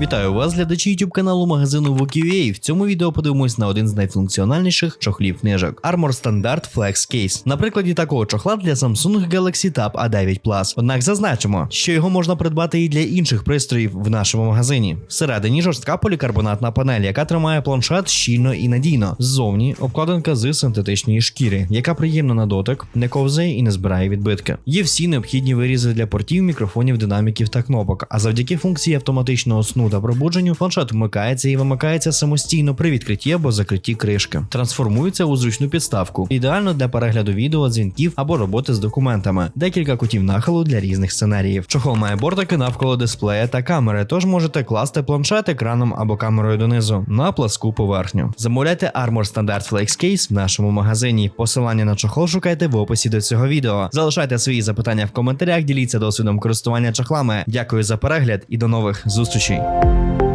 Вітаю вас, глядачі YouTube каналу магазину Wookie.ua. В цьому відео подивимось на один з найфункціональніших чохлів книжок Armor Standard Flex Case. На прикладі такого чохла для Samsung Galaxy Tab A9 Plus. Однак зазначимо, що його можна придбати і для інших пристроїв в нашому магазині. Всередині жорстка полікарбонатна панель, яка тримає планшет щільно і надійно. Ззовні обкладинка з синтетичної шкіри, яка приємна на дотик, не ковзає і не збирає відбитки. Є всі необхідні вирізи для портів, мікрофонів, динаміків та кнопок. А завдяки функції автоматичного сну та пробудженню планшет вмикається і вимикається самостійно при відкритті або закритті кришки. Трансформується у зручну підставку, ідеально для перегляду відео, дзвінків або роботи з документами. Декілька кутів нахилу для різних сценаріїв. Чохол має бортики навколо дисплея та камери, тож можете класти планшет екраном або камерою донизу на пласку поверхню. Замовляйте Armor Standard Flex Case в нашому магазині. Посилання на чохол шукайте в описі до цього відео. Залишайте свої запитання в коментарях, діліться досвідом користування чохлами. Дякую за перегляд і до нових зустрічей. Thank you.